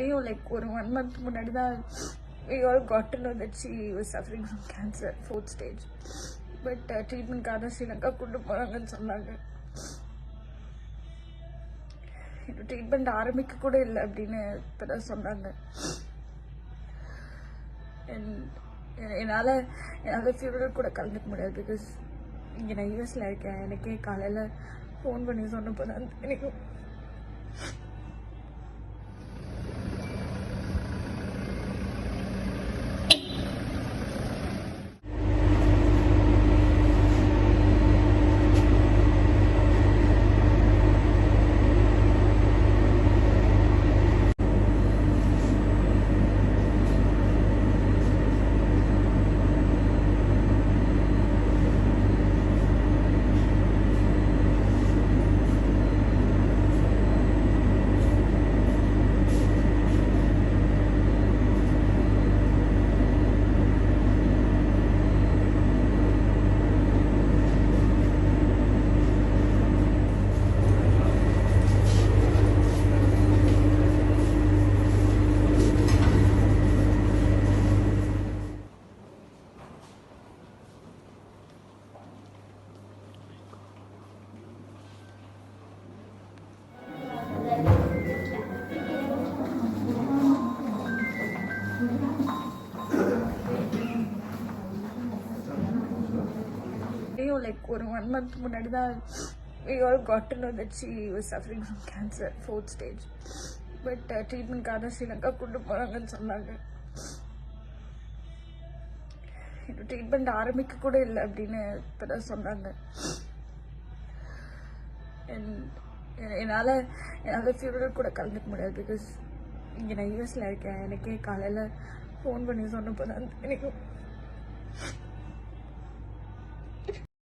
தெரியும் லைக் ஒரு one month முன்னாடி தான் we all got to know that she was suffering from cancer fourth stage. But ட்ரீட்மெண்ட்காக uh, Sri Lanka கொண்டு போகிறாங்கன்னு சொன்னாங்க. இன்னும் ட்ரீட்மெண்ட் ஆரம்பிக்க கூட இல்லை அப்படின்னு இப்போ தான் சொன்னாங்க என்னால் என்னால் ஃபியூரல் கூட கலந்துக்க முடியாது பிகாஸ் இங்கே நான் யூஎஸில் இருக்கேன். எனக்கே காலையில் ஃபோன் பண்ணி சொன்னப்போ தான் எனக்கு தெரியும். லைக் ஒரு ஒன் மந்த் முன்னாடி தான் we all got know that that she suffering from cancer fourth stage but ட்ரீட்மெண்ட்காக Sri Lanka கொண்டு போகிறாங்கன்னு சொன்னாங்க. இது ட்ரீட்மெண்ட் ஆரம்பிக்க கூட இல்லை அப்படின்னு இப்போ தான் சொன்னாங்க என்னால் என்னால் ஃபியூரல் கூட கலந்துக்க முடியாது பிகாஸ் இங்கே நான் யூஎஸில் இருக்கேன். எனக்கே காலையில் ஃபோன் பண்ணி சொன்னப்போ தான் தெரியும்.